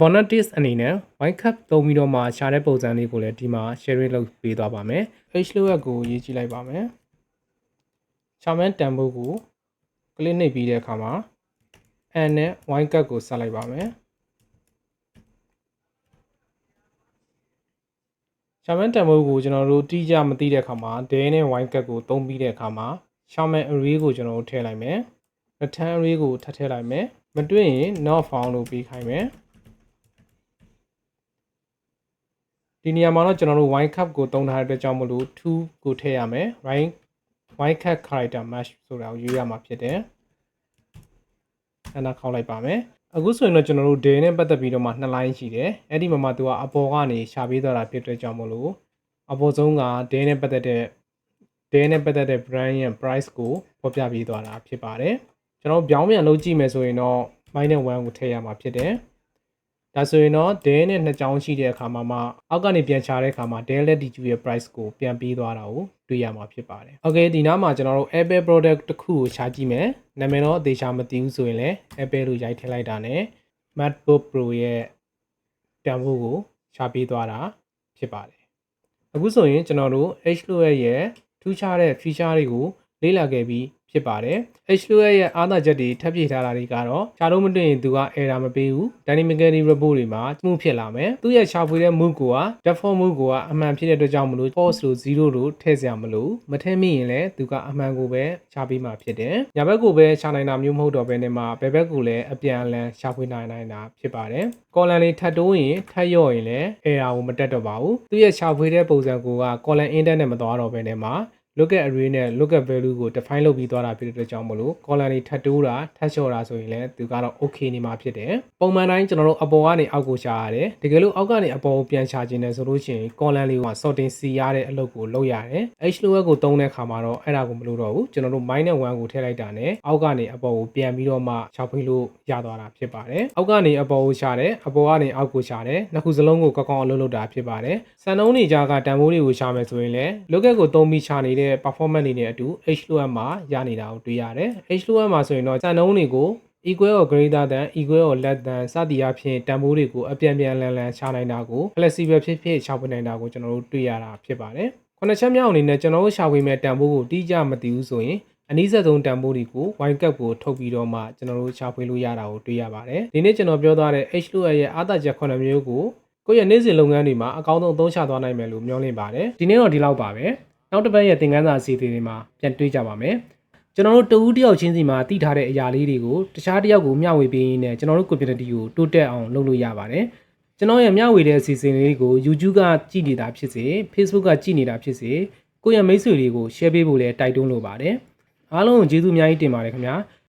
Bonatis အနေနဲ့ white cup သုံးပြီးတော့မှရှာတဲ့ပုံစံလေးကိုလည်းဒီမှာ sharing လုပ်ပေးသွားပါမယ် H လို့ရက်ကိုရေးကြည့်လိုက်ပါမယ်ရှာမန်တန်ဖိုးကိုကလစ်နှိပ်ပြီးတဲ့အခါမှာ and နဲ့ white cup ကိုဆက်လိုက်ပါမယ်ရှာမန်တန်ဖိုးကိုကျွန်တော်တို့တိကျမသိတဲ့အခါမှာ day နဲ့ white cup ကိုသုံးပြီးတဲ့အခါမှာရှာမန် array ကိုကျွန်တော်တို့ထည့်လိုက်မယ် return array ကိုထပ်ထည့်လိုက်မယ်မတွေ့ရင် not found လို့ပြီးခိုင်းမယ် ဒီနေရာမှာတော့ကျွန်တော်တို့ white cup ကိုသုံးထားတဲ့အတွက်ကြောင့်မလို့2ကိုထည့်ရမယ် right white cup character match ဆိုတာကိုရွေးရမှာဖြစ်တယ်အဲ့ဒါခောက်လိုက်ပါမယ်အခုဆိုရင်တော့ကျွန်တော်တို့ day နဲ့ပတ်သက်ပြီးတော့မှနှစ် line ရှိတယ်အဲ့ဒီမှာမှသူကအပေါ်ကနေရှာပေးသွားတာဖြစ်တဲ့ကြောင့်မလို့အပေါ်ဆုံးက day နဲ့ပတ်သက်တဲ့ day နဲ့ပတ်သက်တဲ့ brand ရဲ့ price ကိုဖော်ပြပေးသွားတာဖြစ်ပါတယ်ကျွန်တော်ပြောင်းပြန်လုပ်ကြည့်မယ်ဆိုရင်တော့ minus 1ကိုထည့်ရမှာဖြစ်တယ် ဒါဆိုရင်တော့ day နဲ့နှစ်ချောင်းရှိတဲ့အခါမှာမှအောက်ကနေပြန်ချတဲ့အခါမှာ day လက် DQ ရဲ့ price ကိုပြန်ပေးသွားတာကိုတွေ့ရမှာဖြစ်ပါတယ်။ Okay ဒီနားမှာကျွန်တော်တို့ Apple product တစ်ခုကိုရှာကြည့်မယ်။နာမည်တော့အသေးချာမသိဘူးဆိုရင်လည်း Apple လို့ရိုက်ထည့်လိုက်တာနဲ့ MacBook Pro ရဲ့တန်ဖိုးကိုရှာပေးသွားတာဖြစ်ပါတယ်။အခုဆိုရင်ကျွန်တော်တို့ HLOL ရဲ့ထူးခြားတဲ့ feature တွေကို လေ့လာခဲ့ပြီးဖြစ်ပါတယ်။ HLOL ရဲ့အားသာချက်တွေထပ်ပြည့်ထားတာတွေကတော့ရှားလို့မတွေ့ရင်သူက error မပေးဘူး။ dynamically report တွေမှာ smooth ဖြစ်လာမယ်။သူ့ရဲ့ရှာဖွေတဲ့ move ကိုက default move ကိုကအမှန်ဖြစ်တဲ့အတွက်ကြောင့်မလို့ false လို့0လို့ထည့်စရာမလိုမထည့်မိရင်လည်းသူကအမှန်ကိုပဲရှာပေးမှာဖြစ်တယ်။ညာဘက်ကိုပဲရှာနိုင်တာမျိုးမဟုတ်တော့ဘဲနဲ့မှာဘယ်ဘက်ကိုလည်းအပြန်အလှန်ရှာဖွေနိုင်နိုင်တာဖြစ်ပါတယ်။ column လေးထပ်တိုးရင်ထပ်ရော့ရင်လည်း error ကိုမတက်တော့ပါဘူး။သူ့ရဲ့ရှာဖွေတဲ့ပုံစံကိုက column index နဲ့မသွားတော့ဘဲနဲ့မှာ look at array နဲ့ look at value ကို define လုပ်ပြီးသွားတာဖြစ်တဲ့အတွက်ကြောင့်မလို့ column တွေထပ်တိုးတာထပ်လျှော့တာဆိုရင်လည်းသူကတော့ okay နေမှာဖြစ်တယ်ပုံမှန်တိုင်းကျွန်တော်တို့အပေါ်ကနေအောက်ကိုရှာရတယ်တကယ်လို့အောက်ကနေအပေါ်ကိုပြန်ရှာခြင်းနဲ့ဆိုလို့ရှိရင် column လေးကို sorting စီရတဲ့အလုပ်ကိုလုပ်ရတယ် HLOL ကိုတုံးတဲ့အခါမှာတော့အဲ့ဒါကိုမလုပ်တော့ဘူးကျွန်တော်တို့ minus 1ကိုထည့်လိုက်တာနဲ့အောက်ကနေအပေါ်ကိုပြန်ပြီးတော့မှရှာဖွေလို့ရသွားတာဖြစ်ပါတယ်အောက်ကနေအပေါ်ကိုရှာတယ်အပေါ်ကနေအောက်ကိုရှာတယ်နှစ်ခုစလုံးကိုကောက်ကောက်အလုပ်လုပ်တာဖြစ်ပါတယ်စံနှုန်းတွေကြားကတန်ဖိုးတွေကိုရှာမယ်ဆိုရင်လည်း local ကိုသုံးပြီးရှာနေတဲ့ performance တွေနဲ့အတူ HLOL မှာရနေတာကိုတွေ့ရတယ် HLOL မှာဆိုရင်တော့စံနှုန်းတွေကို equal or greater than equal or less than စသည်အဖြစ်တန်ဖိုးတွေကိုအပြန်ပြန်လန်လန်ရှာနိုင်တာကို flexible ဖြစ်ဖြစ်ရှာဖွေနိုင်တာကိုကျွန်တော်တို့တွေ့ရတာဖြစ်ပါတယ်ခုနှစ်ချက်မြောက်အနေနဲ့ကျွန်တော်တို့ရှာဖွေမဲ့တန်ဖိုးကိုတိကျမသိဘူးဆိုရင်အနည်းဆက်ဆုံးတန်ဖိုးတွေကို wine cup ကိုထုတ်ပြီးတော့မှကျွန်တော်တို့ရှာဖွေလို့ရတာကိုတွေ့ရပါတယ်ဒီနေ့ကျွန်တော်ပြောသွားတဲ့ H2L ရဲ့အားသာချက်9မျိုးကိုကိုယ့်ရဲ့နေ့စဉ်လုပ်ငန်းတွေမှာအကောင်းဆုံးအသုံးချသွားနိုင်မယ်လို့မျှော်လင့်ပါတယ်ဒီနေ့တော့ဒီလောက်ပါပဲ နောက်တစ်ပတ်ရဲ့သင်ခန်းစာအစီအစဉ်တွေမှာပြန်တွေ့ကြပါမယ်ကျွန်တော်တို့တဦးတယောက်ချင်းစီမှာတည်ထားတဲ့အရာလေးတွေကိုတခြားတစ်ယောက်ကိုမျှဝေပေးရင်းနဲ့ကျွန်တော်တို့ community ကိုတိုးတက်အောင်လုပ်လို့ရပါတယ်ကျွန်တော်ရဲ့မျှဝေတဲ့အစီအစဉ်လေးကို YouTube ကကြည့်နေတာဖြစ်စေ Facebook ကကြည့်နေတာဖြစ်စေကိုယ့်ရဲ့မိတ်ဆွေတွေကို share ပေးဖို့လည်းတိုက်တွန်းလိုပါတယ်အားလုံးကိုကျေးဇူးအများကြီးတင်ပါတယ်ခင်ဗျာ